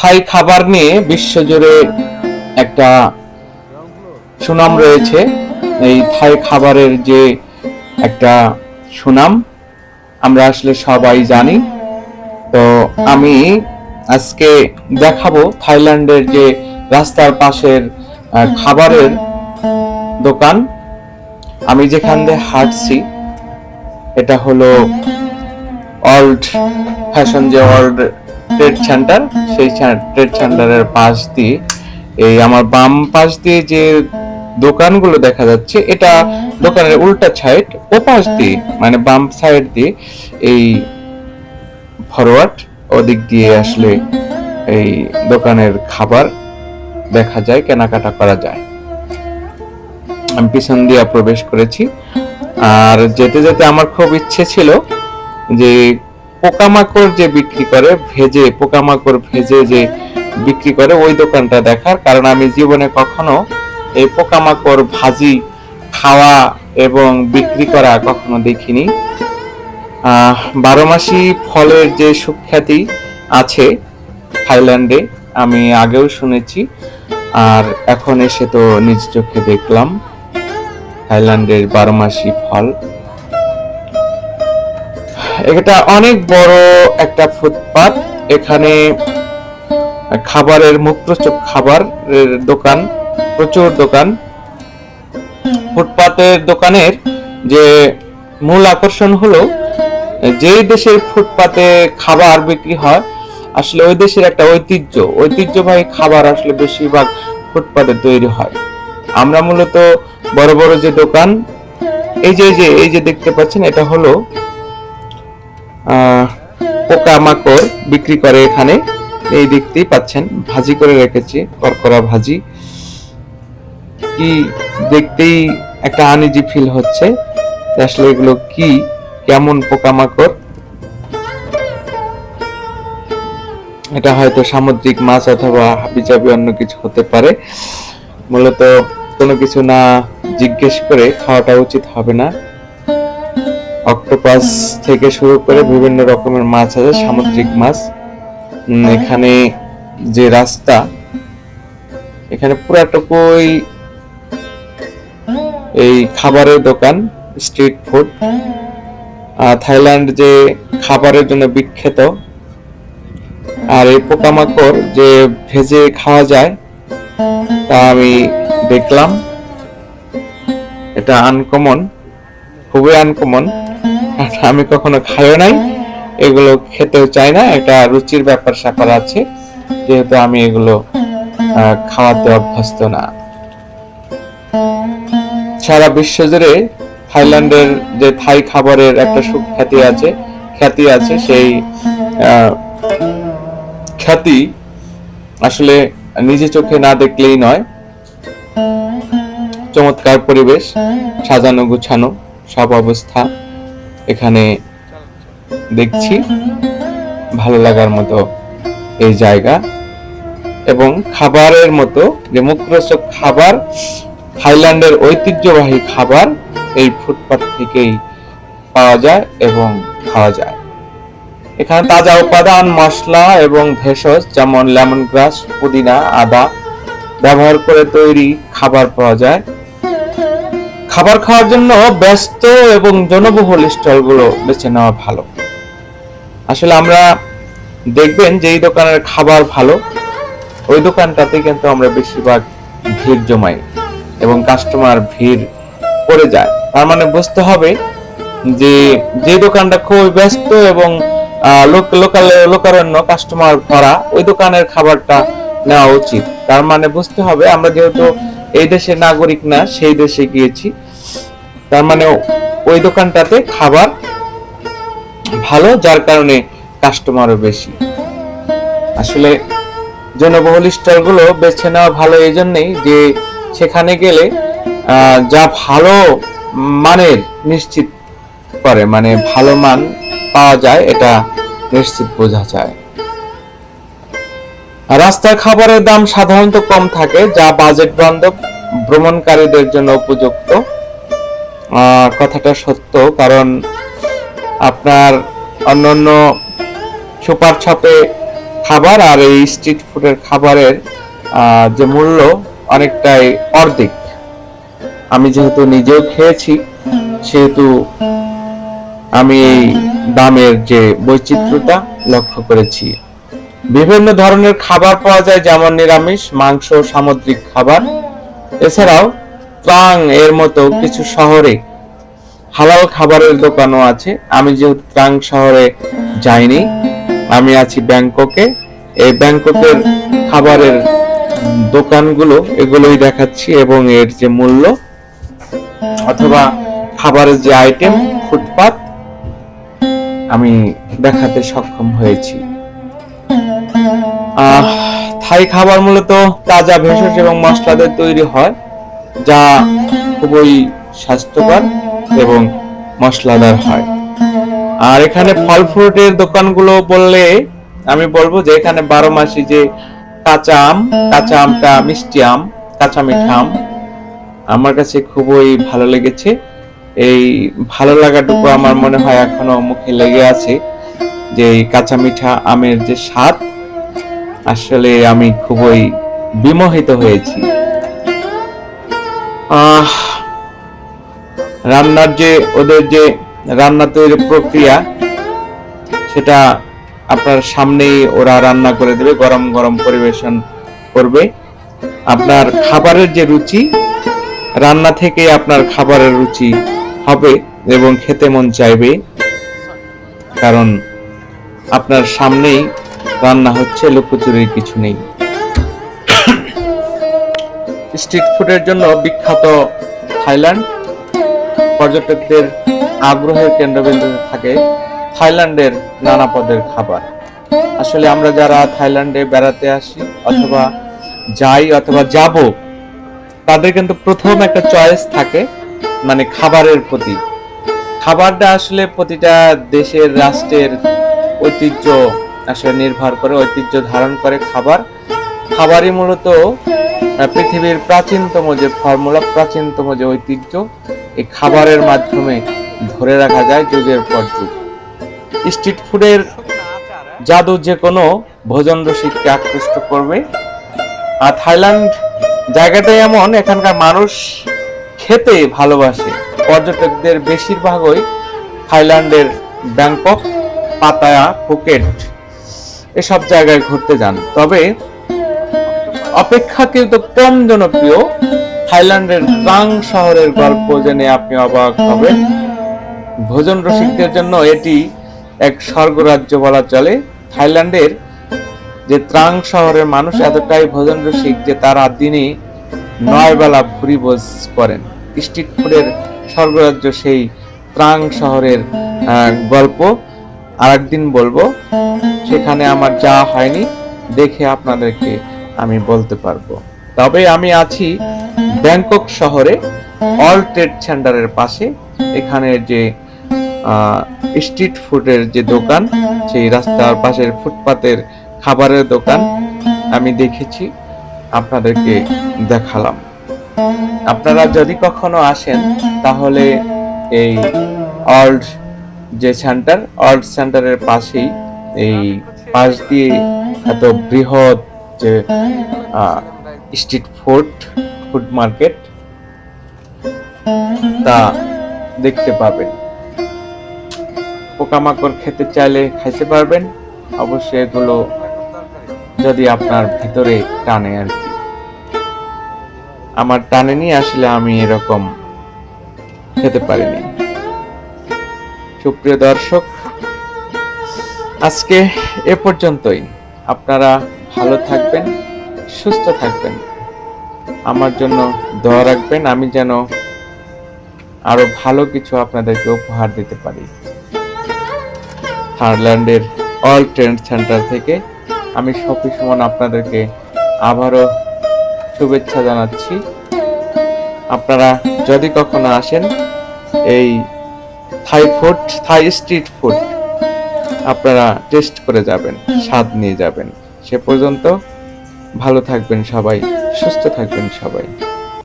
থাই খাবার নিয়ে বিশ্বজুড়ে একটা সুনাম রয়েছে। এই থাই খাবারের যে একটা সুনাম, আমরা আসলে সবাই জানি। তো আমি আজকে দেখাবো থাইল্যান্ডের যে রাস্তার পাশের খাবারের দোকান। আমি যেখান দিয়ে হাঁটছি, এটা হলো অল্ড ফ্যাশন যে ওয়ার্ল্ড ট্রেড সেন্টার সেই ট্রেড সেন্টারের পাশ দিয়ে এই আমার বাম পাশ দিয়ে যে দোকানগুলো দেখা যাচ্ছে, এটা দোকানের উল্টা সাইড ও পাশ দিয়ে মানে বাম সাইড দিয়ে এই ফরওয়ার্ড ওদিক দিয়ে আসলে এই দোকানের খাবার দেখা যায়, কেনাকাটা করা যায়। আমি পিছন দিয়ে প্রবেশ করেছি। আর যেতে যেতে আমার খুব ইচ্ছে ছিল যে পোকামাকড় যে বিক্রি করে, ভেজে, পোকামাকড় ভেজে যে বিক্রি করে, ওই দোকানটা দেখার কারণ আমি জীবনে কখনো এই পোকামাকড় ভাজি, খাওয়া এবং বিক্রি করা কখনো দেখিনি। বারো মাসি ফলের যে সুখ্যাতি আছে থাইল্যান্ডে, আমি আগেও শুনেছি, আর এখন এসে তো নিজ চোখে দেখলাম। থাইল্যান্ডের বারো মাসি ফল। এটা অনেক বড় একটা ফুটপাত। এখানে খাবারের মুক্তচোখ খাবারের দোকান, প্রচুর দোকান। ফুটপাতের দোকানের যে মূল আকর্ষণ হলো, যেই দেশের ফুটপাতে খাবার বিক্রি হয়, আসলে ওই দেশের একটা ঐতিহ্য। ঐতিহ্যবাহী খাবার আসলে বেশিরভাগ ফুটপাতে তৈরি হয়। আমরা মূলত বড় বড় যে দোকান, এই যে এই যে যে দেখতে পাচ্ছেন, এটা হলো পোকামাকড় বিক্রি করে এখানে। এই দেখতেই পাচ্ছেন, ভাজি করে রেখেছি, করকরা ভাজি। কি দেখতেই একটা আনইজি ফিল হচ্ছে আসলে এগুলো কি, কেমন পোকামাকড়? এটা হয়তো সামুদ্রিক মাছ অথবা হাবিজাবি অন্য কিছু হতে পারে। মূলত কোনো কিছু না জিজ্ঞেস করে খাওয়াটা উচিত হবে না। অক্টোপাস থেকে শুরু করে বিভিন্ন রকমের মাছ আছে সামুদ্রিক মাছ। এখানে যে রাস্তা এখানে পুরাটুকুই এই খাবারের দোকান স্ট্রিট ফুড। আর থাইল্যান্ড যে খাবারের জন্য বিখ্যাত আর এই পোকামাকড় যে ভেজে খাওয়া যায় তা আমি দেখলাম। এটা আনকমন খুবই আনকমন আমি কখনো খাইও নাই। এগুলো খেতেও চাই না এটা রুচির ব্যাপার স্যাপার আছে। যেহেতু আমি এগুলো খাওয়াতে অভ্যস্ত না। সারা বিশ্ব জুড়ে থাইল্যান্ডের যে থাই খাবারের একটা সুখ্যাতি আছে, খ্যাতি আছে, সেই খ্যাতি আসলে নিজে চোখে না দেখলেই নয়। চমৎকার পরিবেশ, সাজানো গুছানো, সব অবস্থা। এখানে দেখছি ভালো লাগার মতো এই জায়গা এবং খাবারের মতো যে মুখরোচক খাবার, থাইল্যান্ডের ঐতিহ্যবাহী খাবার এই ফুটপাত থেকেই পাওয়া যায় এবং খাওয়া যায়। এখানে তাজা উপাদান, মশলা এবং ভেষজ যেমন লেমন গ্রাস পুদিনা, আদা ব্যবহার করে তৈরি খাবার পাওয়া যায়। খাবার খাওয়ার জন্য ব্যস্ত এবং জনবহুল স্টলগুলো বেছে নেওয়া ভালো। আসলে আমরা দেখবেন যে এই দোকানের খাবার ভালো, ওই দোকানটাতে কিন্তু আমরা বেশিরভাগ ভিড় জমাই এবং কাস্টমার ভিড় পড়ে যায়। তার মানে বুঝতে হবে যে যে দোকানটা খুবই ব্যস্ত এবং লোকাল, লোকারণ্য কাস্টমার ভরা, ওই দোকানের খাবারটা নেওয়া উচিত। তার মানে বুঝতে হবে আমরা যেহেতু এই দেশের নাগরিক না, সেই দেশে গিয়েছি। তার মানে ওই দোকানটাতে খাবার ভালো, যার কারণে কাস্টমারও বেশি। আসলে জনবহুল স্টলগুলো বেছে নেওয়া ভালো এই জন্যই যে সেখানে গেলে যা ভালো মানের নিশ্চিত করে মানে ভালো মান পাওয়া যায়, এটা নিশ্চিত বোঝা যায়। রাস্তার খাবারের দাম সাধারণত কম থাকে, যা বাজেট বান্ধব ভ্রমণকারীদের জন্য উপযুক্ত। কথাটা সত্য, কারণ আপনার অন্যান্য সুপার শপে খাবার আর এই স্ট্রিট ফুডের খাবারের যে মূল্য অনেকটাই অর্ধেক। আমি যেহেতু নিজেও খেয়েছি, সেহেতু আমি এই দামের যে বৈচিত্র্যতা লক্ষ্য করেছি। বিভিন্ন ধরনের খাবার পাওয়া যায়, যেমন নিরামিষ, মাংস, সামুদ্রিক খাবার। এছাড়াও ত্রাং এর মতো কিছু শহরে হালাল খাবারের দোকানও আছে। আমি যেহেতু ত্রাং শহরে যাইনি আমি আছি ব্যাংককে। এই ব্যাংককের খাবারের দোকানগুলো এগুলোই দেখাচ্ছি এবং এর যে মূল্য অথবা খাবারের যে আইটেম ফুটপাত আমি দেখাতে সক্ষম হয়েছি। আহ, থাই খাবার মূলত তাজা ভেষজ এবং মশলাদের তৈরি হয়। যা খুবই স্বাস্থ্যকর এবং মশলাদার হয়। আর এখানে ফল ফ্রুটের দোকানগুলো বললে আমি বলব যে এখানে বারো মাসি যে কাঁচা আম, কাঁচা আমটা মিষ্টি আম, কাঁচা মিঠা আম, আমার কাছে খুবই ভালো লেগেছে। এই ভালো লাগাটুকু আমার মনে হয় এখনও মুখে লেগে আছে যে কাঁচা মিঠা আমের যে স্বাদ, আসলে আমি খুবই বিমোহিত হয়েছি। রান্নার যে, ওদের যে রান্না তৈরির প্রক্রিয়া, সেটা আপনার সামনেই ওরা রান্না করে দেবে, গরম গরম পরিবেশন করবে। আপনার খাবারের যে রুচি, রান্না থেকে আপনার খাবারের রুচি হবে এবং খেতে মন চাইবে। কারণ আপনার সামনেই রান্না হচ্ছে, লুকোচুরির কিছু নেই। স্ট্রিট ফুডের জন্য বিখ্যাত থাইল্যান্ড। পর্যটকদের আগ্রহের কেন্দ্রবিন্দুতে থাকে থাইল্যান্ডের নানা পদের খাবার। আসলে আমরা যারা থাইল্যান্ডে বেড়াতে আসি অথবা যাই অথবা যাব, তাদের কিন্তু প্রথম একটা চয়েস থাকে মানে খাবারের প্রতি। খাবারটা আসলে প্রতিটা দেশের রাষ্ট্রের ঐতিহ্য আসলে নির্ভর করে, ঐতিহ্য ধারণ করে খাবার। খাবারই মূলত পৃথিবীর প্রাচীনতম যে ফর্মুলা, প্রাচীনতম যে ঐতিহ্য, এই খাবারের মাধ্যমে ধরে রাখা যায় যুগের পর যুগ। স্ট্রিট ফুডের জাদু যে কোনো ভোজন রসিককে আকৃষ্ট করবে। আর থাইল্যান্ড জায়গাটাই এমন, এখানকার মানুষ খেতে ভালোবাসে। পর্যটকদের বেশিরভাগই থাইল্যান্ডের ব্যাংকক, পাতায়া ফুকেট এসব জায়গায় ঘুরতে যান। তবে অপেক্ষাকৃত কম জনপ্রিয় থাইল্যান্ডের ট্রাং শহরের গল্প জেনে আপনি অবাক হবেন। ভোজন রসিকদের জন্য এটি এক স্বর্গরাজ্য বলা চলে। থাইল্যান্ডের যে ত্রাং শহরের মানুষ, এতটাই ভোজন রসিক যে তারা দিনে নয় বেলা ভুরি ভোজ করেন। স্ট্রিট ফুডের স্বর্গরাজ্য সেই ত্রাং শহরের গল্প। আরেকদিন বলব, সেখানে আমার যাওয়া হয়নি, দেখে আপনাদেরকে আমি বলতে পারব। তবে আমি আছি ব্যাংকক শহরে, অল ট্রেড সেন্টারের পাশে। এখানে যে স্ট্রিট ফুডের যে দোকান, সেই রাস্তার পাশের ফুটপাতের খাবারের দোকান আমি দেখেছি, আপনাদেরকে দেখালাম। আপনারা যদি কখনো আসেন, তাহলে এই অল্ড যে সেন্টার, অল্ড সেন্টারের পাশেই, এই পাশ দিয়ে এত বৃহৎ যে স্ট্রিট ফুড ফুড মার্কেট। তা দেখতে পাবেন। পোকামাকড় খেতে চাইলে খাইতে পারবেন। অবশ্যই এগুলো যদি আপনার ভিতরে টানে আর কি। আমার টানেনি আসলে আমি এরকম খেতে পারিনি। সুপ্রিয় দর্শক, আজকে এ পর্যন্তই। আপনারা ভালো থাকবেন, সুস্থ থাকবেন। আমার জন্য দোয়া রাখবেন, আমি যেন আরও ভালো কিছু আপনাদেরকে উপহার দিতে পারি। থাইল্যান্ডের অল ট্রেন্ড সেন্টার থেকে আমি সফি সুমন আপনাদেরকে আবারও শুভেচ্ছা জানাচ্ছি। আপনারা যদি কখনো আসেন এই Thai food, Thai street food, আপনারা টেস্ট করে যাবেন, স্বাদ নিয়ে যাবেন। সে পর্যন্ত ভালো থাকবেন সবাই সুস্থ থাকবেন সবাই।